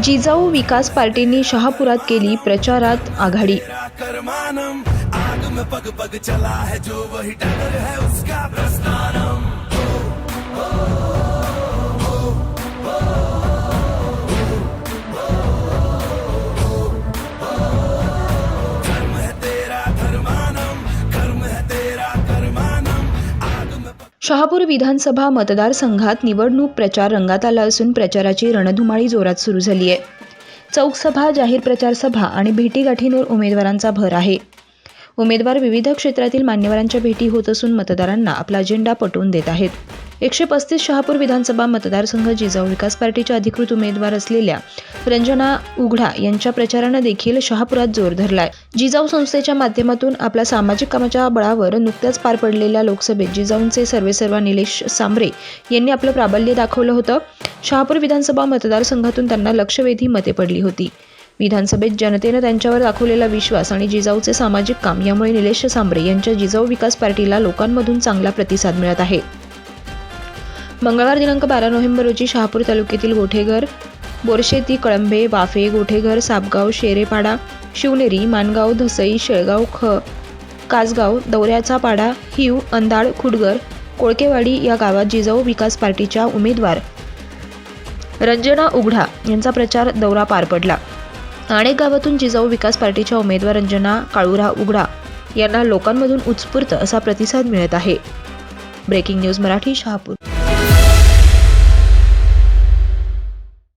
जिजाऊ विकास पार्टींनी शहापुरात केली प्रचारात आघाडी. आग में पग पग चला है जो वही है उसका शहापूर विधानसभा मतदारसंघात निवडणूक प्रचार रंगात आला असून प्रचाराची रणधुमाळी जोरात सुरू झाली आहे चौकसभा जाहीर प्रचार सभा आणि भेटीगाठींवर उमेदवारांचा भर आहे. उमेदवार विविध क्षेत्रातील मान्यवरांच्या भेटी होत असून मतदारांना आपला अजेंडा पटवून देत आहेत. एकशे पस्तीस शहापूर विधानसभा मतदारसंघ जिजाऊ विकास पार्टीच्या अधिकृत उमेदवार असलेल्या रंजना उघडा यांच्या प्रचारानं देखील शहापुरात जोर धरलाय. जिजाऊ संस्थेच्या माध्यमातून आपल्या सामाजिक कामाच्या बळावर नुकत्याच पार पडलेल्या लोकसभेत जिजाऊंचे सर्वेसर्वा निलेश सांबरे यांनी आपलं प्राबल्य दाखवलं होतं. शहापूर विधानसभा मतदारसंघातून त्यांना लक्षवेधी मते पडली होती. विधानसभेत जनतेनं त्यांच्यावर दाखवलेला विश्वास आणि जिजाऊचे सामाजिक काम यामुळे निलेश सांबरे यांच्या जिजाऊ विकास पार्टीला लोकांमधून चांगला प्रतिसाद मिळत आहे. मंगळवार दिनांक बारा नोव्हेंबर रोजी शहापूर तालुक्यातील गोठेघर बोरशेती कळंबे वाफे गोठेघर सापगाव शेरेपाडा शिवनेरी मानगाव धसई शेळगाव ख कासगाव दौऱ्याचा पाडा हिव अंधाळ खुडगर कोळकेवाडी या गावात जिजाऊ विकास पार्टीच्या उमेदवार रंजना उघडा यांचा प्रचार दौरा पार पडला. अनेक गावातून जिजाऊ विकास पार्टीच्या उमेदवार रंजना काळुरा उघडा यांना लोकांमधून उत्स्फूर्त असा प्रतिसाद मिळत आहे. Breaking news Marathi Shahapur.